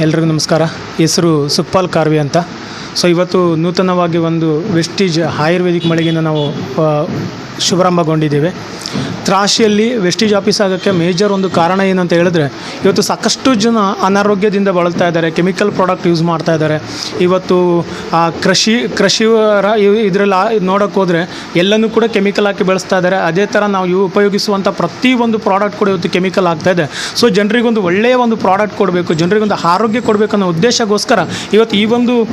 ಎಲ್ರಿಗೂ ನಮಸ್ಕಾರ. ಹೆಸರು ಸುಪ್ಪಾಲ್ ಕಾರ್ವಿ ಅಂತ. ಸೊ ಇವತ್ತು ನೂತನವಾಗಿ ಒಂದು ವೆಸ್ಟೀಜ್ ಆಯುರ್ವೇದಿಕ್ ಮಳಿಗೆನ ನಾವು ಶುಭಾರಂಭಗೊಂಡಿದ್ದೇವೆ. ತ್ರಾಶಿಯಲ್ಲಿ ವೆಸ್ಟೇಜ್ ಆಫೀಸ್ ಆಗೋಕ್ಕೆ ಮೇಜರ್ ಒಂದು ಕಾರಣ ಏನಂತ ಹೇಳಿದ್ರೆ, ಇವತ್ತು ಸಾಕಷ್ಟು ಜನ ಅನಾರೋಗ್ಯದಿಂದ ಬಳಲ್ತಾ ಇದ್ದಾರೆ, ಕೆಮಿಕಲ್ ಪ್ರಾಡಕ್ಟ್ ಯೂಸ್ ಮಾಡ್ತಾ ಇದ್ದಾರೆ. ಇವತ್ತು ಕೃಷಿ, ಕೃಷಿವರ ಇದರಲ್ಲಿ ನೋಡೋಕ್ಕೆ ಹೋದರೆ ಎಲ್ಲನೂ ಕೂಡ ಕೆಮಿಕಲ್ ಹಾಕಿ ಬೆಳೆಸ್ತಾ ಇದ್ದಾರೆ. ಅದೇ ಥರ ನಾವು ಇವು ಉಪಯೋಗಿಸುವಂಥ ಪ್ರತಿ ಒಂದು ಪ್ರಾಡಕ್ಟ್ ಕೂಡ ಇವತ್ತು ಕೆಮಿಕಲ್ ಆಗ್ತಾ ಇದೆ. ಸೊ, ಜನರಿಗೊಂದು ಒಳ್ಳೆಯ ಒಂದು ಪ್ರಾಡಕ್ಟ್ ಕೊಡಬೇಕು, ಜನರಿಗೊಂದು ಆರೋಗ್ಯ ಕೊಡಬೇಕು ಅನ್ನೋ ಉದ್ದೇಶಕ್ಕೋಸ್ಕರ ಇವತ್ತು ಈ ಒಂದು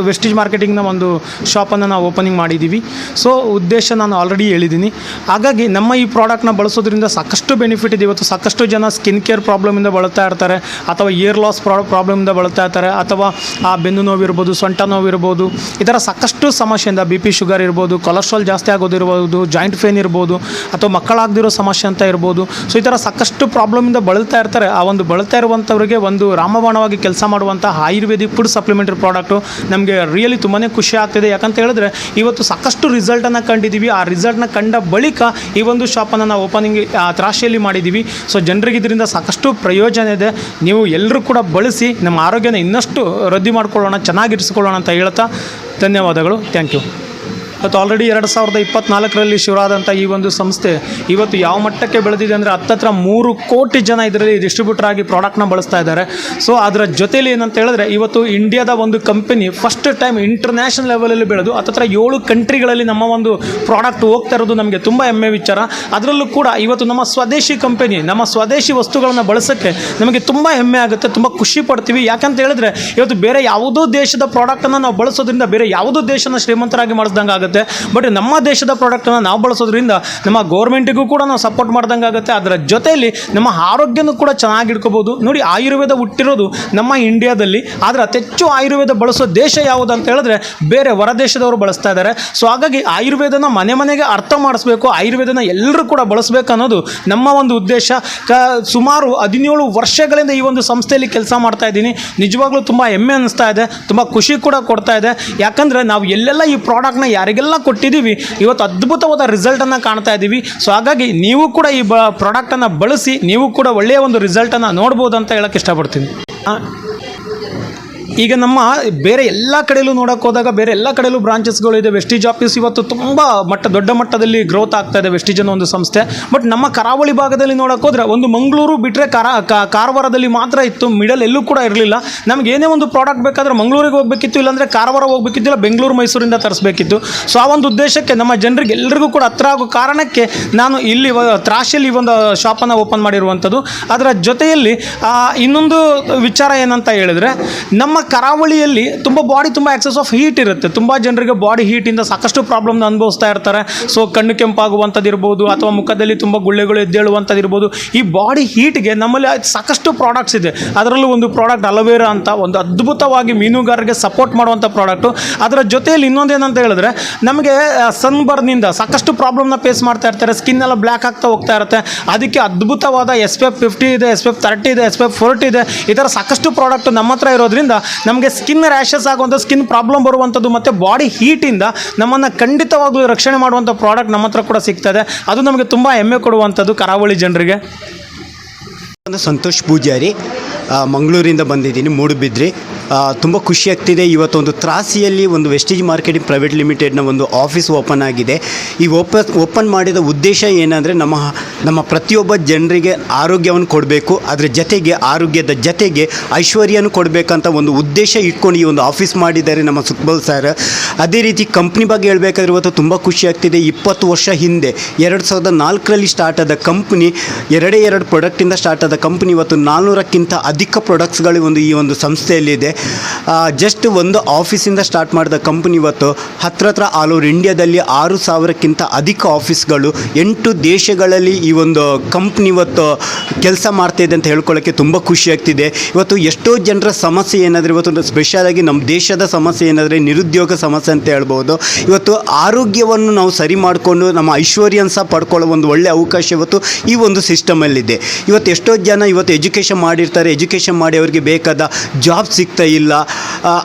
ವೆಸ್ಟೇಜ್ ಮಾರ್ಕೆಟಿಂಗ್ನ ಒಂದು ಶಾಪನ್ನು ನಾವು ಓಪನಿಂಗ್ ಮಾಡಿದ್ದೀವಿ. ಸೊ, ಉದ್ದೇಶ ನಾನು ಆಲ್ರೆಡಿ ಹೇಳಿದ್ದೀನಿ. ಹಾಗಾಗಿ ನಮ್ಮ ಈ ಪ್ರಾಡಕ್ಟ್ನ ಬಳಸೋದ್ರಿಂದ ಸಾಕಷ್ಟು ಬೆನಿಫಿಟ್ ಇದೆ. ಇವತ್ತು ಸಾಕಷ್ಟು ಜನ ಸ್ಕಿನ್ ಕೇರ್ ಪ್ರಾಬ್ಲಮಿಂದ ಬಳತಾ ಇರ್ತಾರೆ, ಅಥವಾ ಇಯರ್ ಲಾಸ್ ಪ್ರಾ ಪ್ರಾಬ್ಲಮಿಂದ ಬಳತಾ ಇರ್ತಾರೆ, ಅಥವಾ, ಆ, ಬೆನ್ನು ನೋವು ಇರ್ಬೋದು ಸೊಂಟ ನೋವು ಇರ್ಬೋದು ಈ ಥರ ಸಾಕಷ್ಟು ಸಮಸ್ಯೆಯಿಂದ ಬಿ ಪಿ ಶುಗರ್ ಇರ್ಬೋದು ಕೊಲೆಸ್ಟ್ರಾಲ್ ಜಾಸ್ತಿ ಆಗೋದಿರ್ಬೋದು ಜಾಯಿಂಟ್ ಪೇನ್ ಇರ್ಬೋದು, ಅಥವಾ ಮಕ್ಕಳಾಗದಿರೋ ಸಮಸ್ಯೆ ಅಂತ ಇರ್ಬೋದು. ಸೊ ಈ ಥರ ಸಾಕಷ್ಟು ಪ್ರಾಬ್ಲಮಿಂದ ಬಳಲ್ತಾ ಇರ್ತಾರೆ. ಆ ಒಂದು ಬಳಲ್ತಾ ಇರುವಂಥವ್ರಿಗೆ ಒಂದು ರಾಮಬಾಣವಾಗಿ ಕೆಲಸ ಮಾಡುವಂಥ ಆಯುರ್ವೇದಿಕ್ ಫುಡ್ ಸಪ್ಲಿಮೆಂಟರಿ ಪ್ರಾಡಕ್ಟು ನಮಗೆ ರಿಯಲಿ ತುಂಬಾ ಖುಷಿ ಆಗ್ತಿದೆ. ಯಾಕಂತ ಹೇಳಿದ್ರೆ, ಇವತ್ತು ಸಾಕಷ್ಟು ರಿಸಲ್ಟನ್ನು ಕಂಡಿದ್ದೀವಿ ಆ ರಿಸಲ್ಟ್ನ ಕಂಡ ಬಳಿಕ ಈ ಒಂದು ಶಾಪನ್ನು ನಾವು ಓಪನಿಂಗ್ ತ್ರಾಶಿಯಲ್ಲಿ ಮಾಡಿದ್ದೀವಿ ಸೊ ಜನರಿಗೆ ಇದರಿಂದ ಸಾಕಷ್ಟು ಪ್ರಯೋಜನ ಇದೆ. ನೀವು ಎಲ್ಲರೂ ಕೂಡ ಬಳಸಿ ನಮ್ಮ ಆರೋಗ್ಯನ ಇನ್ನಷ್ಟು ವೃದ್ಧಿ ಮಾಡಿಕೊಳ್ಳೋಣ, ಚೆನ್ನಾಗಿರಿಸಿಕೊಳ್ಳೋಣ ಅಂತ ಹೇಳ್ತಾ ಧನ್ಯವಾದಗಳು. ಥ್ಯಾಂಕ್ ಯು ಇವತ್ತು ಆಲ್ರೆಡಿ ಎರಡು ಸಾವಿರದ ಇಪ್ಪತ್ನಾಲ್ಕರಲ್ಲಿ ಶುರುವಾದಂಥ ಈ ಒಂದು ಸಂಸ್ಥೆ ಇವತ್ತು ಯಾವ ಮಟ್ಟಕ್ಕೆ ಬೆಳೆದಿದೆ ಅಂದರೆ ಹತ್ತತ್ರ ಮೂರು ಕೋಟಿ ಜನ ಇದರಲ್ಲಿ ಡಿಸ್ಟ್ರಿಬ್ಯೂಟರ್ ಆಗಿ ಪ್ರಾಡಕ್ಟ್ನ ಬಳಸ್ತಾ ಇದ್ದಾರೆ. ಸೊ ಅದರ ಜೊತೆಲಿ ಏನಂತ ಹೇಳಿದ್ರೆ ಇವತ್ತು ಇಂಡಿಯಾದ ಒಂದು ಕಂಪನಿ ಫಸ್ಟ್ ಟೈಮ್ ಇಂಟರ್ನ್ಯಾಷನಲ್ ಲೆವೆಲಲ್ಲಿ ಬೆಳೆದು ಹತ್ತತ್ರ ಏಳು ಕಂಟ್ರಿಗಳಲ್ಲಿ ನಮ್ಮ ಒಂದು ಪ್ರಾಡಕ್ಟ್ ಹೋಗ್ತಾ ಇರೋದು ನಮಗೆ ತುಂಬ ಹೆಮ್ಮೆ ವಿಚಾರ. ಅದರಲ್ಲೂ ಕೂಡ ಇವತ್ತು ನಮ್ಮ ಸ್ವದೇಶಿ ಕಂಪನಿ ನಮ್ಮ ಸ್ವದೇಶಿ ವಸ್ತುಗಳನ್ನು ಬಳಸೋಕ್ಕೆ ನಮಗೆ ತುಂಬ ಹೆಮ್ಮೆ ಆಗುತ್ತೆ, ತುಂಬ ಖುಷಿ ಪಡ್ತೀವಿ. ಯಾಕಂತ ಹೇಳಿದ್ರೆ ಇವತ್ತು ಬೇರೆ ಯಾವುದೋ ದೇಶದ ಪ್ರಾಡಕ್ಟನ್ನು ನಾವು ಬಳಸೋದ್ರಿಂದ ಬೇರೆ ಯಾವುದೋ ದೇಶನ ಶ್ರೀಮಂತರಾಗಿ ಮಾಡಿಸ್ದಂಗೆ ಆಗುತ್ತೆ ಬಟ್ ನಮ್ಮ ದೇಶದ ಪ್ರಾಡಕ್ಟನ್ನು ನಾವು ಬಳಸೋದ್ರಿಂದ ನಮ್ಮ ಗೌರ್ಮೆಂಟಿಗೂ ಕೂಡ ನಾವು ಸಪೋರ್ಟ್ ಮಾಡ್ದಂಗೆ ಆಗುತ್ತೆ ಅದರ ಜೊತೆಯಲ್ಲಿ ನಮ್ಮ ಆರೋಗ್ಯನೂ ಕೂಡ ಚೆನ್ನಾಗಿ ಇಟ್ಕೋಬೋದು. ನೋಡಿ, ಆಯುರ್ವೇದ ಹುಟ್ಟಿರೋದು ನಮ್ಮ ಇಂಡಿಯಾದಲ್ಲಿ ಆದರೆ ಅತಿ ಹೆಚ್ಚು ಆಯುರ್ವೇದ ಬಳಸೋ ದೇಶ ಯಾವುದು ಅಂತ ಹೇಳಿದ್ರೆ ಬೇರೆ ಹೊರ ದೇಶದವರು ಬಳಸ್ತಾ ಇದ್ದಾರೆ. ಸೊ ಹಾಗಾಗಿ ಆಯುರ್ವೇದನ ಮನೆ ಮನೆಗೆ ಅರ್ಥ ಮಾಡಿಸ್ಬೇಕು, ಆಯುರ್ವೇದನ ಎಲ್ಲರೂ ಕೂಡ ಬಳಸಬೇಕು ಅನ್ನೋದು ನಮ್ಮ ಒಂದು ಉದ್ದೇಶ. ಕ, ಸುಮಾರು ಹದಿನೇಳು ವರ್ಷಗಳಿಂದ ಈ ಒಂದು ಸಂಸ್ಥೆಯಲ್ಲಿ ಕೆಲಸ ಮಾಡ್ತಾ ಇದ್ದೀನಿ. ನಿಜವಾಗ್ಲೂ ತುಂಬ ಹೆಮ್ಮೆ ಅನ್ನಿಸ್ತಾ ಇದೆ. ತುಂಬ ಖುಷಿ ಕೂಡ ಕೊಡ್ತಾ ಇದೆ. ಯಾಕಂದರೆ ನಾವು ಎಲ್ಲೆಲ್ಲ ಈ ಪ್ರಾಡಕ್ಟ್ನ ಯಾರಿಗೆಲ್ಲ ಕೊಟ್ಟಿದ್ದೀವಿ. ಇವತ್ತು ಅದ್ಭುತವಾದ ರಿಸಲ್ಟನ್ನು ಕಾಣ್ತಾ ಇದ್ದೀವಿ ಸೊ ಹಾಗಾಗಿ ನೀವು ಕೂಡ ಈ ಬ ಪ್ರಾಡಕ್ಟನ್ನು ಬಳಸಿ, ನೀವು ಕೂಡ ಒಳ್ಳೆಯ ಒಂದು ರಿಸಲ್ಟನ್ನು ನೋಡ್ಬೋದು ಅಂತ ಹೇಳಕ್ಕೆ ಇಷ್ಟಪಡ್ತೀನಿ. ಈಗ ನಮ್ಮ ಬೇರೆ ಎಲ್ಲ ಕಡೆಯಲ್ಲೂ ನೋಡೋಕೆ ಹೋದಾಗ ಬೇರೆ ಎಲ್ಲ ಕಡೆಯಲ್ಲೂ ಬ್ರಾಂಚಸ್ಗಳು ಇದೆ. ವೆಸ್ಟಿಜ್ ಆಫೀಸ್ ಇವತ್ತು ತುಂಬ ಮಟ್ಟ, ದೊಡ್ಡ ಮಟ್ಟದಲ್ಲಿ ಗ್ರೋತ್ ಆಗ್ತಾ ಇದೆ ವೆಸ್ಟಿಜ್ ಅನ್ನೋ ಒಂದು ಸಂಸ್ಥೆ. ಬಟ್ ನಮ್ಮ ಕರಾವಳಿ ಭಾಗದಲ್ಲಿ ನೋಡೋಕೆ ಹೋದ್ರೆ ಒಂದು ಮಂಗಳೂರು ಬಿಟ್ಟರೆ ಕಾರವಾರದಲ್ಲಿ ಮಾತ್ರ ಇತ್ತು. ಮಿಡಲ್ ಎಲ್ಲೂ ಕೂಡ ಇರಲಿಲ್ಲ. ನಮ್ಗೆ ಏನೇ ಒಂದು ಪ್ರಾಡಕ್ಟ್ ಬೇಕಾದ್ರೆ ಮಂಗಳೂರಿಗೆ ಹೋಗಬೇಕಿತ್ತು, ಇಲ್ಲಾಂದರೆ ಕಾರವಾರ ಹೋಗಬೇಕಿತ್ತು ಇಲ್ಲ ಬೆಂಗಳೂರು, ಮೈಸೂರಿಂದ ತರಿಸ್ಬೇಕಿತ್ತು. ಸೊ ಆ ಒಂದು ಉದ್ದೇಶಕ್ಕೆ ನಮ್ಮ ಜನರಿಗೆ ಎಲ್ಲರಿಗೂ ಕೂಡ ಹತ್ರ ಆಗೋ ಕಾರಣಕ್ಕೆ ನಾನು ಇಲ್ಲಿ ತ್ರಾಶಿಯಲ್ಲಿ ಈ ಒಂದು ಶಾಪನ್ನು ಓಪನ್ ಮಾಡಿರುವಂಥದ್ದು. ಅದರ ಜೊತೆಯಲ್ಲಿ ಇನ್ನೊಂದು ವಿಚಾರ ಏನಂತ ಹೇಳಿದ್ರೆ, ನಮ್ಮ ಕರಾವಳಿಯಲ್ಲಿ ತುಂಬ ಬಾಡಿ ತುಂಬ ಎಕ್ಸಸ್ ಆಫ್ ಹೀಟ್ ಇರುತ್ತೆ. ತುಂಬ ಜನರಿಗೆ ಬಾಡಿ ಹೀಟಿಂದ ಸಾಕಷ್ಟು ಪ್ರಾಬ್ಲಮ್ನ ಅನುಭವಿಸ್ತಾ ಇರ್ತಾರೆ. ಸೊ ಕಣ್ಣು ಕೆಂಪಾಗುವಂಥದ್ದು ಇರ್ಬೋದು, ಅಥವಾ ಮುಖದಲ್ಲಿ ತುಂಬ ಗುಳ್ಳೆಗಳು ಎದ್ದೇಳುವಂಥದ್ದು ಇರ್ಬೋದು, ಈ ಬಾಡಿ ಹೀಟ್ಗೆ ನಮ್ಮಲ್ಲಿ ಸಾಕಷ್ಟು ಪ್ರಾಡಕ್ಟ್ಸ್ ಇದೆ. ಅದರಲ್ಲೂ ಒಂದು ಪ್ರಾಡಕ್ಟ್ ಅಲೋವೆರಾ ಅಂತ, ಒಂದು ಅದ್ಭುತವಾಗಿ ಮೀನುಗಾರರಿಗೆ ಸಪೋರ್ಟ್ ಮಾಡುವಂಥ ಪ್ರಾಡಕ್ಟು ಅದರ ಜೊತೆಯಲ್ಲಿ ಇನ್ನೊಂದೇನಂತ ಹೇಳಿದ್ರೆ, ನಮಗೆ ಸನ್ಬರ್ನಿಂದ ಸಾಕಷ್ಟು ಪ್ರಾಬ್ಲಮ್ನ ಫೇಸ್ ಮಾಡ್ತಾ ಇರ್ತಾರೆ. ಸ್ಕಿನ್ ಎಲ್ಲ ಬ್ಲ್ಯಾಕ್ ಆಗ್ತಾ ಹೋಗ್ತಾ ಇರುತ್ತೆ. ಅದಕ್ಕೆ ಅದ್ಭುತವಾದ ಎಸ್ ಪಿ ಎಫ್ ಫಿಫ್ಟಿ ಇದೆ ಎಸ್ ಪಿ ಎಫ್ ತರ್ಟಿ ಇದೆ ಎಸ್ ಪಿ ಫೋರ್ಟಿ ಇದೆ. ಈ ಥರ ಸಾಕಷ್ಟು ಪ್ರಾಡಕ್ಟ್ ನಮ್ಮ ಹತ್ರ ಇರೋದ್ರಿಂದ ನಮಗೆ ಸ್ಕಿನ್ ರ್ಯಾಷಸ್ ಆಗುವಂಥ ಸ್ಕಿನ್ ಪ್ರಾಬ್ಲಮ್ ಬರುವಂಥದ್ದು ಮತ್ತು ಬಾಡಿ ಹೀಟಿಂದ ನಮ್ಮನ್ನು ಖಂಡಿತವಾಗಲೂ ರಕ್ಷಣೆ ಮಾಡುವಂಥ ಪ್ರಾಡಕ್ಟ್ ನಮ್ಮ ಹತ್ರ ಕೂಡ ಸಿಗ್ತದೆ. ಅದು ನಮಗೆ ತುಂಬ ಹೆಮ್ಮೆ ಕೊಡುವಂಥದ್ದು ಕರಾವಳಿ ಜನರಿಗೆ. ಸಂತೋಷ್ ಪೂಜಾರಿ ಮಂಗಳೂರಿಂದ ಬಂದಿದ್ದೀನಿ, ಮೂಡುಬಿದ್ರಿ. ತುಂಬ ಖುಷಿ ಆಗ್ತಿದೆ. ಇವತ್ತೊಂದು ತ್ರಾಸಿಯಲ್ಲಿ ಒಂದು ವೆಸ್ಟೇಜ್ ಮಾರ್ಕೆಟಿಂಗ್ ಪ್ರೈವೇಟ್ ಲಿಮಿಟೆಡ್ನ ಒಂದು ಆಫೀಸ್ ಓಪನ್ ಆಗಿದೆ. ಈ ಓಪನ್ ಓಪನ್ ಮಾಡಿದ ಉದ್ದೇಶ ಏನಂದರೆ ನಮ್ಮ ನಮ್ಮ ಪ್ರತಿಯೊಬ್ಬ ಜನರಿಗೆ ಆರೋಗ್ಯವನ್ನು ಕೊಡಬೇಕು. ಅದರ ಜೊತೆಗೆ ಆರೋಗ್ಯದ ಜೊತೆಗೆ ಐಶ್ವರ್ಯನೂ ಕೊಡಬೇಕಂತ ಒಂದು ಉದ್ದೇಶ ಇಟ್ಕೊಂಡು ಈ ಒಂದು ಆಫೀಸ್ ಮಾಡಿದ್ದಾರೆ ನಮ್ಮ ಸುಕ್ಬಲ್ ಸರ್ ಅದೇ ರೀತಿ ಕಂಪ್ನಿ ಬಗ್ಗೆ ಹೇಳಬೇಕಾದ್ರೆ ಇವತ್ತು ತುಂಬ ಖುಷಿ ಆಗ್ತಿದೆ. ಇಪ್ಪತ್ತು ವರ್ಷ ಹಿಂದೆ, ಎರಡು ಸಾವಿರದ ನಾಲ್ಕರಲ್ಲಿ ಸ್ಟಾರ್ಟ್ ಆದ ಕಂಪ್ನಿ ಎರಡೇ ಎರಡು ಪ್ರಾಡಕ್ಟಿಂದ ಸ್ಟಾರ್ಟ್ ಆದ ಕಂಪ್ನಿ ಇವತ್ತು ನಾಲ್ನೂರಕ್ಕಿಂತ ಅಧಿಕ ಪ್ರಾಡಕ್ಟ್ಸ್ಗಳು ಒಂದು ಈ ಒಂದು ಸಂಸ್ಥೆಯಲ್ಲಿದೆ. ಜಸ್ಟ್ ಒಂದು ಆಫೀಸಿಂದ ಸ್ಟಾರ್ಟ್ ಮಾಡಿದ ಕಂಪ್ನಿ ಇವತ್ತು ಹತ್ರ ಹತ್ರ ಆಲ್ ಓವರ್ ಇಂಡಿಯಾದಲ್ಲಿ ಆರು ಸಾವಿರಕ್ಕಿಂತ ಅಧಿಕ ಆಫೀಸ್ಗಳು ಎಂಟು ದೇಶಗಳಲ್ಲಿ ಈ ಒಂದು ಕಂಪ್ನಿ ಇವತ್ತು ಕೆಲಸ ಮಾಡ್ತಾ ಇದೆ ಅಂತ ಹೇಳ್ಕೊಳ್ಳೋಕ್ಕೆ ತುಂಬ ಖುಷಿ ಆಗ್ತಿದೆ. ಇವತ್ತು ಎಷ್ಟೋ ಜನರ ಸಮಸ್ಯೆ ಏನಾದರೂ, ಇವತ್ತು ಸ್ಪೆಷಲ್ ಆಗಿ ನಮ್ಮ ದೇಶದ ಸಮಸ್ಯೆ ಏನಾದರೆ, ನಿರುದ್ಯೋಗ ಸಮಸ್ಯೆ ಅಂತ ಹೇಳ್ಬೋದು. ಇವತ್ತು ಆರೋಗ್ಯವನ್ನು ನಾವು ಸರಿ ಮಾಡಿಕೊಂಡು ನಮ್ಮ ಐಶ್ವರ್ಯನ ಸಹ ಪಡ್ಕೊಳ್ಳೋ ಒಂದು ಒಳ್ಳೆಯ ಅವಕಾಶ ಇವತ್ತು ಈ ಒಂದು ಸಿಸ್ಟಮಲ್ಲಿದೆ ಇವತ್ತು ಎಷ್ಟೋ ಜನ ಇವತ್ತು ಎಜುಕೇಷನ್ ಮಾಡಿರ್ತಾರೆ ಎಜುಕೇಷನ್ ಮಾಡಿ ಅವರಿಗೆ ಬೇಕಾದ ಜಾಬ್ ಸಿಗ್ತಾ ಇಲ್ಲ.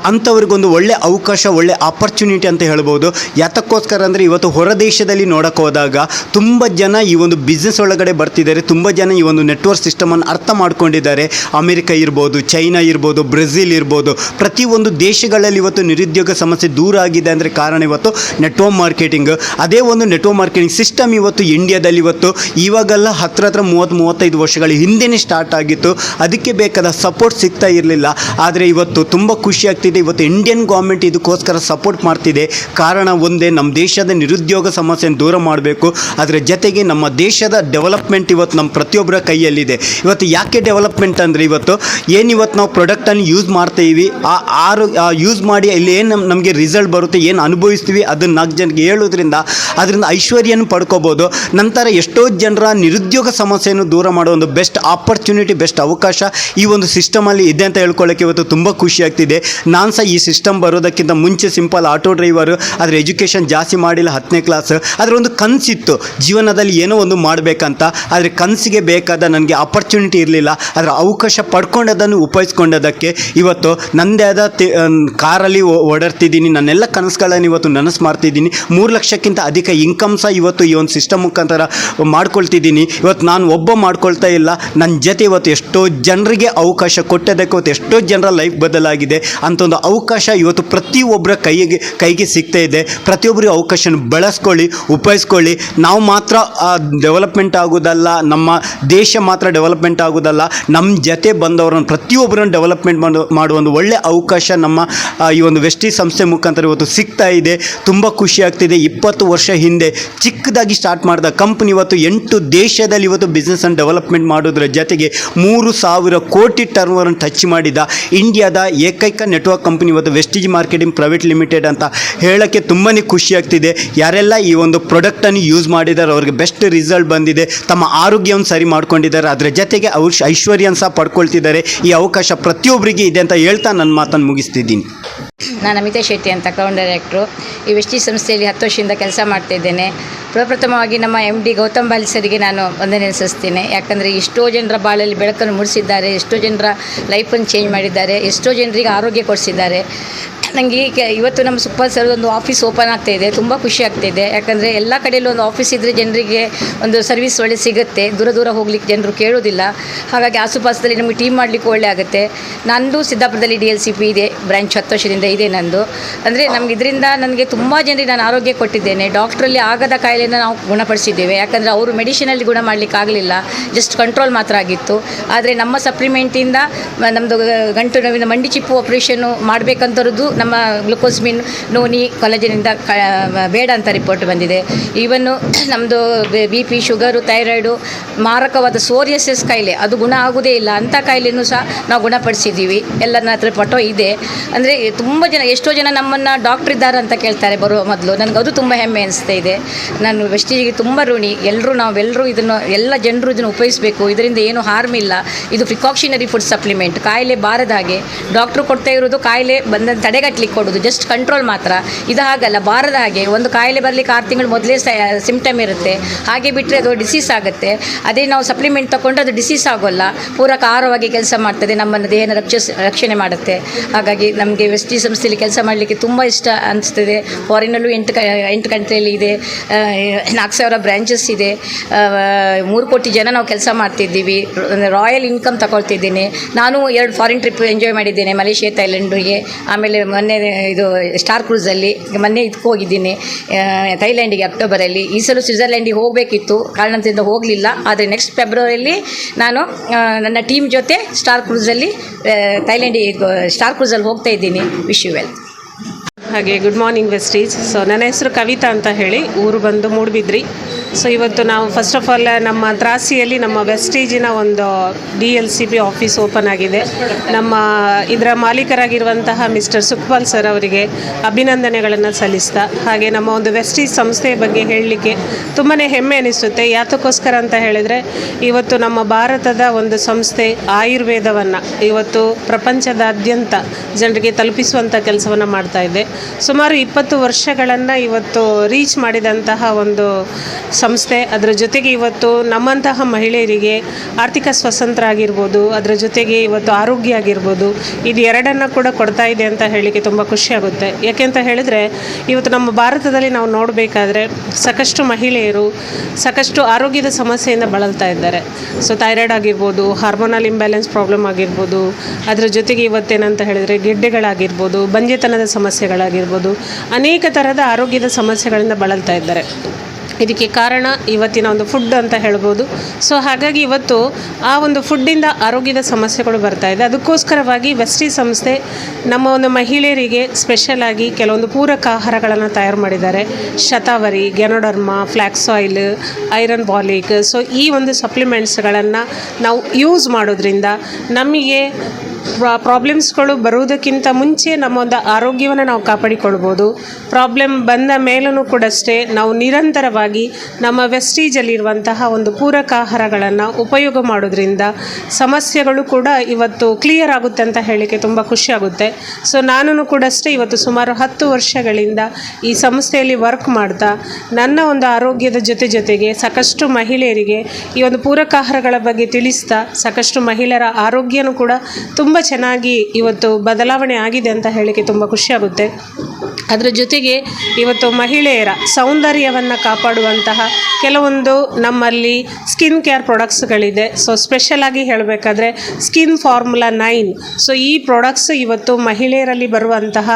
ಅಂಥವ್ರಿಗೊಂದು ಒಳ್ಳೆ ಅವಕಾಶ, ಒಳ್ಳೆ ಆಪರ್ಚುನಿಟಿ ಅಂತ ಹೇಳ್ಬೋದು. ಯಾತಕ್ಕೋಸ್ಕರ ಅಂದರೆ ಇವತ್ತು ಹೊರ ದೇಶದಲ್ಲಿ ನೋಡೋಕೆ ಹೋದಾಗ ತುಂಬ ಜನ ಈ ಒಂದು ಬಿಸ್ನೆಸ್ ಒಳಗಡೆ ಬರ್ತಿದ್ದಾರೆ. ತುಂಬ ಜನ ಈ ಒಂದು ನೆಟ್ವರ್ಕ್ ಸಿಸ್ಟಮನ್ನು ಅರ್ಥ ಮಾಡ್ಕೊಂಡಿದ್ದಾರೆ. ಅಮೆರಿಕ ಇರ್ಬೋದು, ಚೈನಾ ಇರ್ಬೋದು, ಬ್ರೆಜಿಲ್ ಇರ್ಬೋದು. ಪ್ರತಿಯೊಂದು ದೇಶಗಳಲ್ಲಿ ಇವತ್ತು ನಿರುದ್ಯೋಗ ಸಮಸ್ಯೆ ದೂರ ಆಗಿದೆ ಅಂದರೆ ಕಾರಣ ಇವತ್ತು ನೆಟ್ವರ್ಕ್ ಮಾರ್ಕೆಟಿಂಗ್ ಅದೇ ಒಂದು ನೆಟ್ವರ್ಕ್ ಮಾರ್ಕೆಟಿಂಗ್ ಸಿಸ್ಟಮ್ ಇವತ್ತು ಇಂಡಿಯಾದಲ್ಲಿ ಇವತ್ತು ಇವಾಗೆಲ್ಲ ಹತ್ರ ಹತ್ರ ಮೂವತ್ತು, ಮೂವತ್ತೈದು ವರ್ಷಗಳ ಹಿಂದೆಯೇ ಸ್ಟಾರ್ಟ್ ಆಗಿತ್ತು. ಅದಕ್ಕೆ ಬೇಕಾದ ಸಪೋರ್ಟ್ ಸಿಗ್ತಾ ಇರಲಿಲ್ಲ. ಆದರೆ ಇವತ್ತು ತುಂಬ ಖುಷಿ ಆಗ್ತಿದೆ. ಇವತ್ತು ಇಂಡಿಯನ್ ಗೌರ್ಮೆಂಟ್ ಇದಕ್ಕೋಸ್ಕರ ಸಪೋರ್ಟ್ ಮಾಡ್ತಿದೆ. ಕಾರಣ ಒಂದೇ ನಮ್ಮ ದೇಶದ ನಿರುದ್ಯೋಗ ಸಮಸ್ಯೆಯನ್ನು ದೂರ ಮಾಡಬೇಕು. ಅದರ ಜೊತೆಗೆ ನಮ್ಮ ದೇಶದ ಡೆವಲಪ್ಮೆಂಟ್ ಇವತ್ತು ನಮ್ಮ ಪ್ರತಿಯೊಬ್ಬರ ಕೈಯಲ್ಲಿದೆ. ಇವತ್ತು ಯಾಕೆ ಡೆವಲಪ್ಮೆಂಟ್ ಅಂದರೆ ಇವತ್ತು ಏನು ಇವತ್ತು ನಾವು ಪ್ರಾಡಕ್ಟನ್ನು ಯೂಸ್ ಮಾಡ್ತೀವಿ, ಆ ಆರು ಯೂಸ್ ಮಾಡಿ ಇಲ್ಲಿ ಏನು ನಮಗೆ ರಿಸಲ್ಟ್ ಬರುತ್ತೆ, ಏನು ಅನುಭವಿಸ್ತೀವಿ ಅದನ್ನು ನಾಲ್ಕು ಜನಕ್ಕೆ ಹೇಳೋದ್ರಿಂದ ಅದರಿಂದ ಐಶ್ವರ್ಯನ ಪಡ್ಕೋಬೋದು. ನಂತರ ಎಷ್ಟೋ ಜನರ ನಿರುದ್ಯೋಗ ಸಮಸ್ಯೆಯನ್ನು ದೂರ ಮಾಡೋ ಒಂದು ಬೆಸ್ಟ್ ಆಪರ್ಚುನಿಟಿ ಬೆಸ್ಟ್ ಅವಕಾಶ ಈ ಒಂದು ಸಿಸ್ಟಮಲ್ಲಿ ಇದೆ ಅಂತ ಹೇಳ್ಕೊಳ್ಳೋಕ್ಕೆ ಇವತ್ತು ತುಂಬ ಖುಷಿ ಆಗ್ತಿದೆ ನಾನು ಸಹ ಈ ಸಿಸ್ಟಮ್ ಬರೋದಕ್ಕಿಂತ ಮುಂಚೆ ಸಿಂಪಲ್ ಆಟೋ ಡ್ರೈವರು ಆದರೆ ಎಜುಕೇಷನ್ ಜಾಸ್ತಿ ಮಾಡಿಲ್ಲ ಹತ್ತನೇ ಕ್ಲಾಸ್ ಅದರ ಒಂದು ಕನಸಿತ್ತು, ಜೀವನದಲ್ಲಿ ಏನೋ ಒಂದು ಮಾಡಬೇಕಂತ. ಆದರೆ ಕನಸಿಗೆ ಬೇಕಾದ ನನಗೆ ಅಪರ್ಚುನಿಟಿ ಇರಲಿಲ್ಲ. ಅದರ ಅವಕಾಶ ಪಡ್ಕೊಂಡದನ್ನು ಉಪಯೋಗಿಸ್ಕೊಂಡದಕ್ಕೆ ಇವತ್ತು ನನ್ನದೇ ಆದ ಕಾರಲ್ಲಿ ಓಡಾಡ್ತಿದ್ದೀನಿ. ನನ್ನೆಲ್ಲ ಕನಸುಗಳನ್ನು ಇವತ್ತು ನನಸು ಮಾಡ್ತಿದ್ದೀನಿ. ಮೂರು ಲಕ್ಷಕ್ಕಿಂತ ಅಧಿಕ ಇನ್ಕಮ್ ಸಹ ಇವತ್ತು ಈ ಒಂದು ಸಿಸ್ಟಮ್ ಮುಖಾಂತರ ಮಾಡ್ಕೊಳ್ತಿದ್ದೀನಿ. ಇವತ್ತು ನಾನು ಒಬ್ಬ ಮಾಡ್ಕೊಳ್ತಾ ಇಲ್ಲ. ನನ್ನ ಜೊತೆ ಇವತ್ತು ಎಷ್ಟೋ ಜನರಿಗೆ ಅವಕಾಶ ಕೊಟ್ಟದಕ್ಕೆ, ಇವತ್ತು ಎಷ್ಟೋ ಜನರ ಲೈಫ್ ಬದಲಾಗಿದೆ ಅಂತ ಒಂದು ಅವಕಾಶ ಇವತ್ತು ಪ್ರತಿಯೊಬ್ಬರ ಕೈಗೆ ಕೈಗೆ ಸಿಗ್ತಾ ಇದೆ. ಪ್ರತಿಯೊಬ್ಬರಿಗೂ ಅವಕಾಶ ಬಳಸ್ಕೊಳ್ಳಿ, ಉಪಯೋಗಿಸ್ಕೊಳ್ಳಿ. ನಾವು ಮಾತ್ರ ಡೆವಲಪ್ಮೆಂಟ್ ಆಗೋದಲ್ಲ, ನಮ್ಮ ದೇಶ ಮಾತ್ರ ಡೆವಲಪ್ಮೆಂಟ್ ಆಗೋದಲ್ಲ, ನಮ್ಮ ಜೊತೆ ಬಂದವರನ್ನು, ಪ್ರತಿಯೊಬ್ಬರನ್ನು ಡೆವಲಪ್ಮೆಂಟ್ ಮಾಡೋ, ಮಾಡುವ ಒಂದು ಒಳ್ಳೆಯ ಅವಕಾಶ ನಮ್ಮ ಈ ಒಂದು ವೆಸ್ಟಿ ಸಂಸ್ಥೆ ಮುಖಾಂತರ ಇವತ್ತು ಸಿಗ್ತಾ ಇದೆ. ತುಂಬ ಖುಷಿ ಆಗ್ತಿದೆ. ಇಪ್ಪತ್ತು ವರ್ಷ ಹಿಂದೆ ಚಿಕ್ಕದಾಗಿ ಸ್ಟಾರ್ಟ್ ಮಾಡಿದ ಕಂಪ್ನಿ ಇವತ್ತು ಎಂಟು ದೇಶದಲ್ಲಿ ಇವತ್ತು ಬಿಸ್ನೆಸ್ಸನ್ನು ಡೆವಲಪ್ಮೆಂಟ್ ಮಾಡೋದ್ರ ಜೊತೆಗೆ ಮೂರು ಸಾವಿರ ಕೋಟಿ ಟರ್ನ್ ಟಚ್ ಮಾಡಿದ. ಇಂಡಿಯಾದ ಏಕೈಕ ನೆಟ್ವರ್ಕ್ ಕಂಪ್ನಿ ಇವತ್ತು ವೆಸ್ಟಿಜ್ ಮಾರ್ಕೆಟಿಂಗ್ ಪ್ರೈವೇಟ್ ಲಿಮಿಟೆಡ್ ಅಂತ ಹೇಳೋಕ್ಕೆ ತುಂಬಾ ಖುಷಿ ಆಗ್ತಿದೆ. ಯಾರೆಲ್ಲ ಈ ಒಂದು ಪ್ರಾಡಕ್ಟನ್ನು ಯೂಸ್ ಮಾಡಿದ್ದಾರೆ ಅವ್ರಿಗೆ ಬೆಸ್ಟ್ ರಿಸಲ್ಟ್ ಬಂದಿದೆ, ತಮ್ಮ ಆರೋಗ್ಯವನ್ನು ಸರಿ ಮಾಡ್ಕೊಂಡಿದ್ದಾರೆ ಅದರ ಜೊತೆಗೆ ಅವ್ರ ಐಶ್ವರ್ಯನ ಸಹ ಪಡ್ಕೊಳ್ತಿದ್ದಾರೆ, ಈ ಅವಕಾಶ ಪ್ರತಿಯೊಬ್ಬರಿಗೆ ಇದೆ ಅಂತ ಹೇಳ್ತಾ ನನ್ನ ಮಾತನ್ನು ಮುಗಿಸ್ತಿದ್ದೀನಿ. ನಾನು ಅಮಿತಾ ಶೆಟ್ಟಿ ಅಂತ ಕೌಂಡ್ ಡೈರೆಕ್ಟ್ರು ಈ ವೆಸ್ಟಿ ಸಂಸ್ಥೆಯಲ್ಲಿ ಹತ್ತು ವರ್ಷದಿಂದ ಕೆಲಸ ಮಾಡ್ತಿದ್ದೇನೆ ಪ್ರಪ್ರಥಮವಾಗಿ ನಮ್ಮ ಎಂ ಡಿ ಗೌತಮ್ ಬಾಲಿಸರಿಗೆ ನಾನು ವಂದನೆ ನೆನೆಸಿಸ್ತೀನಿ ಯಾಕಂದರೆ ಎಷ್ಟೋ ಜನರ ಬಾಳಲ್ಲಿ ಬೆಳಕನ್ನು ಮೂಡಿಸಿದ್ದಾರೆ ಎಷ್ಟೋ ಜನರ ಲೈಫನ್ನು ಚೇಂಜ್ ಮಾಡಿದ್ದಾರೆ, ಎಷ್ಟೋ ಜನರಿಗೆ ಆರೋಗ್ಯ ಕೊಡಿಸಿದ್ದಾರೆ. ನನಗೆ ಇವತ್ತು ನಮ್ಮ ಸೂಪರ್ ಸರ್ ಒಂದು ಆಫೀಸ್ ಓಪನ್ ಆಗ್ತಾ ಇದೆ, ತುಂಬ ಖುಷಿ ಆಗ್ತಿದೆ ಯಾಕಂದರೆ ಎಲ್ಲ ಕಡೆಯಲ್ಲೂ ಒಂದು ಆಫೀಸ್ ಇದ್ದರೆ ಜನರಿಗೆ ಒಂದು ಸರ್ವಿಸ್ ಒಳ್ಳೆ ಸಿಗುತ್ತೆ. ದೂರ ದೂರ ಹೋಗ್ಲಿಕ್ಕೆ ಜನರು ಕೇಳೋದಿಲ್ಲ ಹಾಗಾಗಿ ಆಸುಪಾಸದಲ್ಲಿ ನಮಗೆ ಟೀಮ್ ಮಾಡಲಿಕ್ಕೆ ಒಳ್ಳೆ ಆಗುತ್ತೆ. ನಂದು ಸಿದ್ದಾಪುರದಲ್ಲಿ ಡಿ ಎಲ್ ಸಿ ಪಿ ಇದೆ ಬ್ರ್ಯಾಂಚ್ ಹತ್ತು ವರ್ಷದಿಂದ ಇದೆ ನಂದು. ಅಂದರೆ ನಮ್ಗೆ ಇದರಿಂದ ನನಗೆ ತುಂಬ ಜನರಿಗೆ ನಾನು ಆರೋಗ್ಯ ಕೊಟ್ಟಿದ್ದೇನೆ. ಡಾಕ್ಟ್ರಲ್ಲಿ ಆಗದ ಕಾಯಿಲೆನ ನಾವು ಗುಣಪಡಿಸಿದ್ದೇವೆ. ಯಾಕಂದರೆ ಅವರು ಮೆಡಿಷಿನಲ್ಲಿ ಗುಣ ಮಾಡಲಿಕ್ಕೆ ಆಗಲಿಲ್ಲ. ಜಸ್ಟ್ ಕಂಟ್ರೋಲ್ ಮಾತ್ರ ಆಗಿತ್ತು. ಆದರೆ ನಮ್ಮ ಸಪ್ಲಿಮೆಂಟಿಂದ ನಮ್ಮದು ಗಂಟು ನೋವಿನ ಮಂಡಿ ಚಿಪ್ಪು ಆಪ್ರೇಷನ್ನು ಮಾಡಬೇಕಂತರದ್ದು ನಮ್ಮ ಗ್ಲುಕೋಸ್ಮಿನ್ ನೋನಿ ಕಾಲೇಜಿನಿಂದ ಕ ಬೇಡ ಅಂತ ರಿಪೋರ್ಟ್ ಬಂದಿದೆ. ಈವನ್ನು ನಮ್ಮದು ಬಿ ಪಿ ಶುಗರು ಥೈರಾಯ್ಡು ಮಾರಕವಾದ ಸೋರಿಯಸಿಸ್ ಕಾಯಿಲೆ, ಅದು ಗುಣ ಆಗೋದೇ ಇಲ್ಲ. ಅಂಥ ಕಾಯಿಲೆನೂ ಸಹ ನಾವು ಗುಣಪಡಿಸಿದ್ದೀವಿ. ಎಲ್ಲರ ಹತ್ರ ಪಟೋ ಇದೆ. ಅಂದರೆ ತುಂಬ ಜನ, ಎಷ್ಟೋ ಜನ ನಮ್ಮನ್ನು ಡಾಕ್ಟ್ರ್ ಇದ್ದಾರೆ ಅಂತ ಕೇಳ್ತಾರೆ ಬರುವ ಮೊದಲು. ನನಗೆ ಅದು ತುಂಬ ಹೆಮ್ಮೆ ಅನಿಸ್ತಾ ಇದೆ. ನಾನು ವೆಸ್ಟಿಜಿಗೆ ತುಂಬ ಋಣಿ. ಎಲ್ಲರೂ ನಾವೆಲ್ಲರೂ ಇದನ್ನು, ಎಲ್ಲ ಜನರು ಇದನ್ನು ಉಪಯೋಗಿಸಬೇಕು. ಇದರಿಂದ ಏನು ಹಾರ್ಮ್ ಇಲ್ಲ. ಇದು ಪ್ರಿಕಾಕ್ಷನರಿ ಫುಡ್ ಸಪ್ಲಿಮೆಂಟ್ ಕಾಯಿಲೆ ಬಾರದ ಹಾಗೆ. ಡಾಕ್ಟ್ರು ಕೊಡ್ತಾ ಇರೋದು ಕಾಯಿಲೆ ಬಂದ ತಡೆಗಟ್ಟಲಿಕ್ಕೆ ಕೊಡೋದು ಜಸ್ಟ್ ಕಂಟ್ರೋಲ್ ಮಾತ್ರ. ಇದು ಹಾಗಲ್ಲ, ಬಾರದ ಹಾಗೆ. ಒಂದು ಕಾಯಿಲೆ ಬರಲಿಕ್ಕೆ ಆರು ತಿಂಗಳು ಮೊದಲೇ ಸಿಮ್ಟಮ್ ಇರುತ್ತೆ. ಹಾಗೆ ಬಿಟ್ಟರೆ ಅದು ಡಿಸೀಸ್ ಆಗುತ್ತೆ. ಅದೇ ನಾವು ಸಪ್ಲಿಮೆಂಟ್ ತಗೊಂಡು ಅದು ಡಿಸೀಸ್ ಆಗೋಲ್ಲ. ಪೂರಕ ಆಹಾರವಾಗಿ ಕೆಲಸ ಮಾಡ್ತದೆ, ನಮ್ಮನ್ನು ದೇಹನ ರಕ್ಷ ರಕ್ಷಣೆ ಮಾಡುತ್ತೆ. ಹಾಗಾಗಿ ನಮಗೆ ವೆಸ್ಟಿ ಸಂಸ್ಥೆಯಲ್ಲಿ ಕೆಲಸ ಮಾಡಲಿಕ್ಕೆ ತುಂಬ ಇಷ್ಟ ಅನಿಸ್ತದೆ. ಫಾರಿನಲ್ಲೂ ಎಂಟು ಕ, ಎಂಟು ಕಂಟ್ರಿಯಲ್ಲಿ ಇದೆ. ನಾಲ್ಕು ಸಾವಿರ ಬ್ರ್ಯಾಂಚಸ್ ಇದೆ. ಮೂರು ಕೋಟಿ ಜನ ನಾವು ಕೆಲಸ ಮಾಡ್ತಿದ್ದೀವಿ. ರಾಯಲ್ ಇನ್ಕಮ್ ತಗೊಳ್ತಿದ್ದೀನಿ. ನಾನು ಎರಡು ಫಾರಿನ್ ಟ್ರಿಪ್ ಎಂಜಾಯ್ ಮಾಡಿದ್ದೇನೆ, ಮಲೇಷಿಯಾ ಥೈಲೆಂಡಿಗೆ ಆಮೇಲೆ ಮೊನ್ನೆ ಇದು ಸ್ಟಾರ್ ಕ್ರೂಸಲ್ಲಿ ಮೊನ್ನೆ ಇದಕ್ಕೆ ಹೋಗಿದ್ದೀನಿ. ಥೈಲ್ಯಾಂಡಿಗೆ ಅಕ್ಟೋಬರಲ್ಲಿ ಈ ಸಲ ಸ್ವಿಟ್ಜರ್ಲ್ಯಾಂಡಿಗೆ ಹೋಗಬೇಕಿತ್ತು. ಕಾರಣದಿಂದ ಹೋಗಲಿಲ್ಲ. ಆದರೆ ನೆಕ್ಸ್ಟ್ ಫೆಬ್ರವರಿಯಲ್ಲಿ ನಾನು ನನ್ನ ಟೀಮ್ ಜೊತೆ ಸ್ಟಾರ್ ಕ್ರೂಸಲ್ಲಿ ಥೈಲ್ಯಾಂಡಿ ಥೈಲ್ಯಾಂಡಿಗೆ ಸ್ಟಾರ್ ಕ್ರೂಸಲ್ಲಿ ಹೋಗ್ತಾ ಇದ್ದೀನಿ. ವಿಶ್ ಯು ವೆಲ್ ಹಾಗೆ ಗುಡ್ ಮಾರ್ನಿಂಗ್ ವೆಸ್ಟೀಜ್ ಸೊ ನನ್ನ ಹೆಸರು ಕವಿತಾ ಅಂತ ಹೇಳಿ. ಊರು ಬಂದು ಮೂಡುಬಿದ್ರಿ. ಸೊ ಇವತ್ತು ನಾವು ಫಸ್ಟ್ ಆಫ್ ಆಲ್ ನಮ್ಮ ತ್ರಾಸಿಯಲ್ಲಿ ನಮ್ಮ ವೆಸ್ಟೇಜಿನ ಒಂದು D L C B office open ಆಗಿದೆ. ನಮ್ಮ ಇದರ ಮಾಲೀಕರಾಗಿರುವಂತಹ ಮಿಸ್ಟರ್ ಸುಖ್ಪಾಲ್ ಸರ್ ಅವರಿಗೆ ಅಭಿನಂದನೆಗಳನ್ನು ಸಲ್ಲಿಸ್ತಾ, ಹಾಗೆ ನಮ್ಮ ಒಂದು ವೆಸ್ಟೀಜ್ ಸಂಸ್ಥೆಯ ಬಗ್ಗೆ ಹೇಳಲಿಕ್ಕೆ ತುಂಬಾ ಹೆಮ್ಮೆ ಅನಿಸುತ್ತೆ. ಯಾತಕ್ಕೋಸ್ಕರ ಅಂತ ಹೇಳಿದರೆ, ಇವತ್ತು ನಮ್ಮ ಭಾರತದ ಒಂದು ಸಂಸ್ಥೆ ಆಯುರ್ವೇದವನ್ನು ಇವತ್ತು ಪ್ರಪಂಚದಾದ್ಯಂತ ಜನರಿಗೆ ತಲುಪಿಸುವಂಥ ಕೆಲಸವನ್ನು ಮಾಡ್ತಾ ಇದೆ. ಸುಮಾರು ಇಪ್ಪತ್ತು ವರ್ಷಗಳನ್ನು ಇವತ್ತು ರೀಚ್ ಮಾಡಿದಂತಹ ಒಂದು ಸಂಸ್ಥೆ ಅದರ ಜೊತೆಗೆ ಇವತ್ತು ನಮ್ಮಂತಹ ಮಹಿಳೆಯರಿಗೆ ಆರ್ಥಿಕ ಸ್ವತಂತ್ರ ಆಗಿರ್ಬೋದು ಅದರ ಜೊತೆಗೆ ಇವತ್ತು ಆರೋಗ್ಯ ಆಗಿರ್ಬೋದು ಇದು ಎರಡನ್ನು ಕೂಡ ಕೊಡ್ತಾ ಇದೆ ಅಂತ ಹೇಳಲಿಕ್ಕೆ ತುಂಬ ಖುಷಿಯಾಗುತ್ತೆ ಯಾಕೆಂತ ಹೇಳಿದರೆ, ಇವತ್ತು ನಮ್ಮ ಭಾರತದಲ್ಲಿ ನಾವು ನೋಡಬೇಕಾದ್ರೆ ಸಾಕಷ್ಟು ಮಹಿಳೆಯರು ಸಾಕಷ್ಟು ಆರೋಗ್ಯದ ಸಮಸ್ಯೆಯಿಂದ ಬಳಲ್ತಾ ಇದ್ದಾರೆ. ಸೊ ಥೈರಾಯ್ಡ್ ಆಗಿರ್ಬೋದು ಹಾರ್ಮೋನಲ್ ಇಂಬ್ಯಾಲೆನ್ಸ್ ಪ್ರಾಬ್ಲಮ್ ಆಗಿರ್ಬೋದು, ಅದರ ಜೊತೆಗೆ ಇವತ್ತೇನಂತ ಹೇಳಿದರೆ ಗೆಡ್ಡೆಗಳಾಗಿರ್ಬೋದು, ಬಂಜೆತನದ ಸಮಸ್ಯೆಗಳಾಗಿರ್ಬೋದು, ಅನೇಕ ಥರದ ಆರೋಗ್ಯದ ಸಮಸ್ಯೆಗಳಿಂದ ಬಳಲ್ತಾ ಇದ್ದಾರೆ. ಇದಕ್ಕೆ ಕಾರಣ ಇವತ್ತಿನ ಒಂದು ಫುಡ್ ಅಂತ ಹೇಳ್ಬೋದು. ಸೊ ಹಾಗಾಗಿ ಇವತ್ತು ಆ ಒಂದು ಫುಡ್ಡಿಂದ ಆರೋಗ್ಯದ ಸಮಸ್ಯೆಗಳು ಬರ್ತಾ ಇದೆ. ಅದಕ್ಕೋಸ್ಕರವಾಗಿ ವೆಸ್ಟಿ ಸಂಸ್ಥೆ ನಮ್ಮ ಒಂದು ಮಹಿಳೆಯರಿಗೆ ಸ್ಪೆಷಲ್ ಆಗಿ ಕೆಲವೊಂದು ಪೂರಕ ಆಹಾರಗಳನ್ನು ತಯಾರು ಮಾಡಿದ್ದಾರೆ. ಶತಾವರಿ, ಗೆನೋಡರ್ಮ ಫ್ಲ್ಯಾಕ್ಸ್ ಆಯಿಲ್ ಐರನ್ ಬಾಲಿಕ್ ಸೊ ಈ ಒಂದು ಸಪ್ಲಿಮೆಂಟ್ಸ್ಗಳನ್ನು ನಾವು ಯೂಸ್ ಮಾಡೋದ್ರಿಂದ ನಮಗೆ ಪ್ರಾಬ್ಲಮ್ಸ್ಗಳು ಬರುವುದಕ್ಕಿಂತ ಮುಂಚೆ ನಮ್ಮ ಒಂದು ಆರೋಗ್ಯವನ್ನು ನಾವು ಕಾಪಾಡಿಕೊಳ್ಬೋದು. ಪ್ರಾಬ್ಲಮ್ ಬಂದ ಮೇಲೂ ಕೂಡ ಅಷ್ಟೇ, ನಾವು ನಿರಂತರವಾಗಿ ನಮ್ಮ ವೆಸ್ಟೀಜಲ್ಲಿರುವಂತಹ ಒಂದು ಪೂರಕ ಆಹಾರಗಳನ್ನು ಉಪಯೋಗ ಮಾಡೋದ್ರಿಂದ ಸಮಸ್ಯೆಗಳು ಕೂಡ ಇವತ್ತು ಕ್ಲಿಯರ್ ಆಗುತ್ತೆ ಅಂತ ಹೇಳಲಿಕ್ಕೆ ತುಂಬ ಖುಷಿಯಾಗುತ್ತೆ ಸೊ ನಾನು ಕೂಡ ಅಷ್ಟೇ ಇವತ್ತು ಸುಮಾರು ಹತ್ತು ವರ್ಷಗಳಿಂದ ಈ ಸಂಸ್ಥೆಯಲ್ಲಿ ವರ್ಕ್ ಮಾಡ್ತಾ, ನನ್ನ ಒಂದು ಆರೋಗ್ಯದ ಜೊತೆ ಜೊತೆಗೆ ಸಾಕಷ್ಟು ಮಹಿಳೆಯರಿಗೆ ಈ ಒಂದು ಪೂರಕ ಆಹಾರಗಳ ಬಗ್ಗೆ ತಿಳಿಸ್ತಾ, ಸಾಕಷ್ಟು ಮಹಿಳೆಯರ ಆರೋಗ್ಯನೂ ಕೂಡ ತುಂಬ ಚೆನ್ನಾಗಿ ಇವತ್ತು ಬದಲಾವಣೆ ಆಗಿದೆ ಅಂತ ಹೇಳಲಿಕ್ಕೆ ತುಂಬ ಖುಷಿಯಾಗುತ್ತೆ ಅದರ ಜೊತೆಗೆ ಇವತ್ತು ಮಹಿಳೆಯರ ಸೌಂದರ್ಯವನ್ನು ಕಾಪಾಡುವಂತಹ ಕೆಲವೊಂದು ನಮ್ಮಲ್ಲಿ ಸ್ಕಿನ್ ಕೇರ್ ಪ್ರಾಡಕ್ಟ್ಸ್ಗಳಿದೆ ಸೊ ಸ್ಪೆಷಲಾಗಿ ಹೇಳಬೇಕಾದ್ರೆ ಸ್ಕಿನ್ ಫಾರ್ಮುಲಾ ನೈನ್. ಸೊ ಈ ಪ್ರಾಡಕ್ಟ್ಸ್ ಇವತ್ತು ಮಹಿಳೆಯರಲ್ಲಿ ಬರುವಂತಹ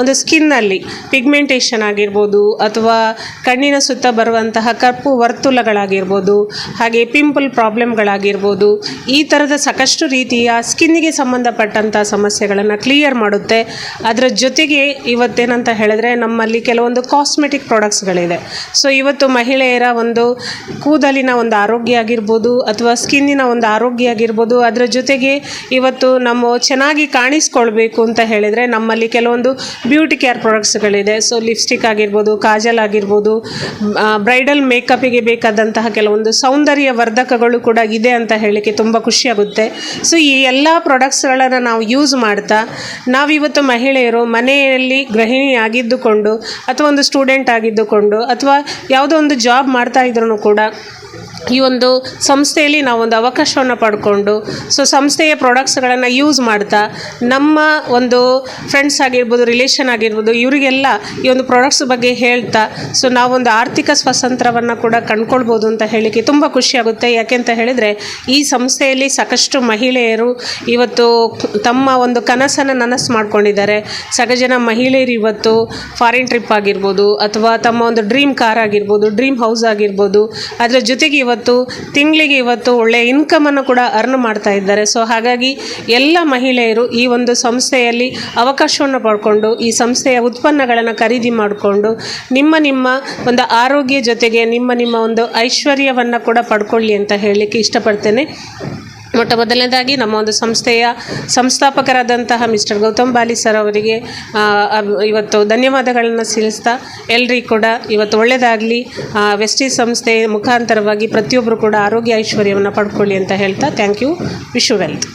ಒಂದು ಸ್ಕಿನ್ನಲ್ಲಿ ಪಿಗ್ಮೆಂಟೇಷನ್ ಆಗಿರ್ಬೋದು ಅಥವಾ ಕಣ್ಣಿನ ಸುತ್ತ ಬರುವಂತಹ ಕಪ್ಪು ವರ್ತುಲಗಳಾಗಿರ್ಬೋದು, ಹಾಗೆ ಪಿಂಪಲ್ ಪ್ರಾಬ್ಲಮ್ಗಳಾಗಿರ್ಬೋದು ಈ ಥರದ ಸಾಕಷ್ಟು ರೀತಿಯ ಸ್ಕಿನ್ನಿಗೆ ಸಂಬಂಧಪಟ್ಟಂಥ ಸಮಸ್ಯೆಗಳನ್ನು ಕ್ಲಿಯರ್ ಮಾಡುತ್ತೆ. ಅದರ ಜೊತೆಗೆ ಇವತ್ತೇನಂತ ಹೇಳಿದ್ರೆ ನಮ್ಮಲ್ಲಿ ಕೆಲವೊಂದು ಕಾಸ್ಮೆಟಿಕ್ ಪ್ರಾಡಕ್ಟ್ಸ್ಗಳಿದೆ ಸೊ ಇವತ್ತು ಮಹಿಳೆಯರ ಒಂದು ಕೂದಲಿನ ಒಂದು ಆರೋಗ್ಯ ಆಗಿರ್ಬೋದು ಅಥವಾ ಸ್ಕಿನ್ನಿನ ಒಂದು ಆರೋಗ್ಯ ಆಗಿರ್ಬೋದು, ಅದರ ಜೊತೆಗೆ ಇವತ್ತು ನಮ್ಮ ಚೆನ್ನಾಗಿ ಕಾಣಿಸ್ಕೊಳ್ಬೇಕು ಅಂತ ಹೇಳಿದರೆ ನಮ್ಮಲ್ಲಿ ಕೆಲವೊಂದು ಬ್ಯೂಟಿ ಕೇರ್ ಪ್ರಾಡಕ್ಟ್ಸ್ಗಳಿದೆ ಸೊ ಲಿಪ್ಸ್ಟಿಕ್ ಆಗಿರ್ಬೋದು, ಕಾಜಲ್ ಆಗಿರ್ಬೋದು ಬ್ರೈಡಲ್ ಮೇಕಪ್ಪಿಗೆ ಬೇಕಾದಂತಹ ಕೆಲವೊಂದು ಸೌಂದರ್ಯ ವರ್ಧಕಗಳು ಕೂಡ ಇದೆ ಅಂತ ಹೇಳಲಿಕ್ಕೆ ತುಂಬ ಖುಷಿಯಾಗುತ್ತೆ ಸೊ ಈ ಎಲ್ಲ ಪ್ರಾಡಕ್ಟ್ಸ್ಗಳನ್ನು ನಾವು ಯೂಸ್ ಮಾಡ್ತಾ, ನಾವಿವತ್ತು ಮಹಿಳೆಯರು ಮನೆಯಲ್ಲಿ ಗೃಹಿಣಿ ಆಗಿದ್ದುಕೊಂಡು ಅಥವಾ ಒಂದು ಸ್ಟೂಡೆಂಟ್ ಆಗಿದ್ದುಕೊಂಡು ಅಥವಾ ಯಾವುದೋ ಒಂದು ಜಾಬ್ ಮಾಡ್ತಾ ಇದ್ರೂ ಕೂಡ ಈ ಒಂದು ಸಂಸ್ಥೆಯಲ್ಲಿ ನಾವು ಒಂದು ಅವಕಾಶವನ್ನು ಪಡ್ಕೊಂಡು ಸೊ ಸಂಸ್ಥೆಯ ಪ್ರಾಡಕ್ಟ್ಸ್ಗಳನ್ನು ಯೂಸ್ ಮಾಡ್ತಾ, ನಮ್ಮ ಒಂದು ಫ್ರೆಂಡ್ಸ್ ಆಗಿರ್ಬೋದು ರಿಲೇಷನ್ ಆಗಿರ್ಬೋದು, ಇವರಿಗೆಲ್ಲ ಈ ಒಂದು ಪ್ರಾಡಕ್ಟ್ಸ್ ಬಗ್ಗೆ ಹೇಳ್ತಾ ಸೊ ನಾವೊಂದು ಆರ್ಥಿಕ ಸ್ವಾತಂತ್ರ್ಯವನ್ನು ಕೂಡ ಕಂಡ್ಕೊಳ್ಬೋದು ಅಂತ ಹೇಳಲಿಕ್ಕೆ ತುಂಬ ಖುಷಿಯಾಗುತ್ತೆ ಯಾಕೆಂತ ಹೇಳಿದರೆ, ಈ ಸಂಸ್ಥೆಯಲ್ಲಿ ಸಾಕಷ್ಟು ಮಹಿಳೆಯರು ಇವತ್ತು ತಮ್ಮ ಒಂದು ಕನಸನ್ನು ನನಸು ಮಾಡ್ಕೊಂಡಿದ್ದಾರೆ. ಸಗಜನ ಜನ ಮಹಿಳೆಯರು ಇವತ್ತು ಫಾರಿನ್ ಟ್ರಿಪ್ ಆಗಿರ್ಬೋದು, ಅಥವಾ ತಮ್ಮ ಒಂದು ಡ್ರೀಮ್ ಕಾರ್ ಆಗಿರ್ಬೋದು ಡ್ರೀಮ್ ಹೌಸ್ ಆಗಿರ್ಬೋದು, ಅದರ ಜೊತೆಗೆ ಇವತ್ತು ತಿಂಗಳಿಗೆ ಇವತ್ತು ಒಳ್ಳೆಯ ಇನ್ಕಮನ್ನು ಕೂಡ ಅರ್ನ್ ಮಾಡ್ತಾ ಇದ್ದಾರೆ. ಸೊ ಹಾಗಾಗಿ ಎಲ್ಲ ಮಹಿಳೆಯರು ಈ ಒಂದು ಸಂಸ್ಥೆಯಲ್ಲಿ ಅವಕಾಶವನ್ನು ಪಡ್ಕೊಂಡು, ಈ ಸಂಸ್ಥೆಯ ಉತ್ಪನ್ನಗಳನ್ನು ಖರೀದಿ ಮಾಡಿಕೊಂಡು, ನಿಮ್ಮ ನಿಮ್ಮ ಒಂದು ಆರೋಗ್ಯ ಜೊತೆಗೆ ನಿಮ್ಮ ನಿಮ್ಮ ಒಂದು ಐಶ್ವರ್ಯವನ್ನು ಕೂಡ ಪಡ್ಕೊಳ್ಳಿ ಅಂತ ಹೇಳಲಿಕ್ಕೆ ಇಷ್ಟಪಡ್ತೇನೆ. ಮೊಟ್ಟ ಮೊದಲನೇದಾಗಿ ನಮ್ಮ ಒಂದು ಸಂಸ್ಥೆಯ ಸಂಸ್ಥಾಪಕರಾದಂತಹ ಮಿಸ್ಟರ್ ಗೌತಮ್ ಬಾಲಿ ಸರ್ ಅವರಿಗೆ ಇವತ್ತು ಧನ್ಯವಾದಗಳನ್ನು ಸಲ್ಲಿಸ್ತಾ ಎಲ್ರಿಗೂ ಕೂಡ ಇವತ್ತು ಒಳ್ಳೆಯದಾಗಲಿ ವೆಸ್ಟೀಸ್ ಸಂಸ್ಥೆ ಮುಖಾಂತರವಾಗಿ ಪ್ರತಿಯೊಬ್ಬರು ಕೂಡ ಆರೋಗ್ಯ ಐಶ್ವರ್ಯವನ್ನು ಪಡ್ಕೊಳ್ಳಿ ಅಂತ ಹೇಳ್ತಾ ಥ್ಯಾಂಕ್ ಯು ವಿಶ್ ವೆಲ್ತ್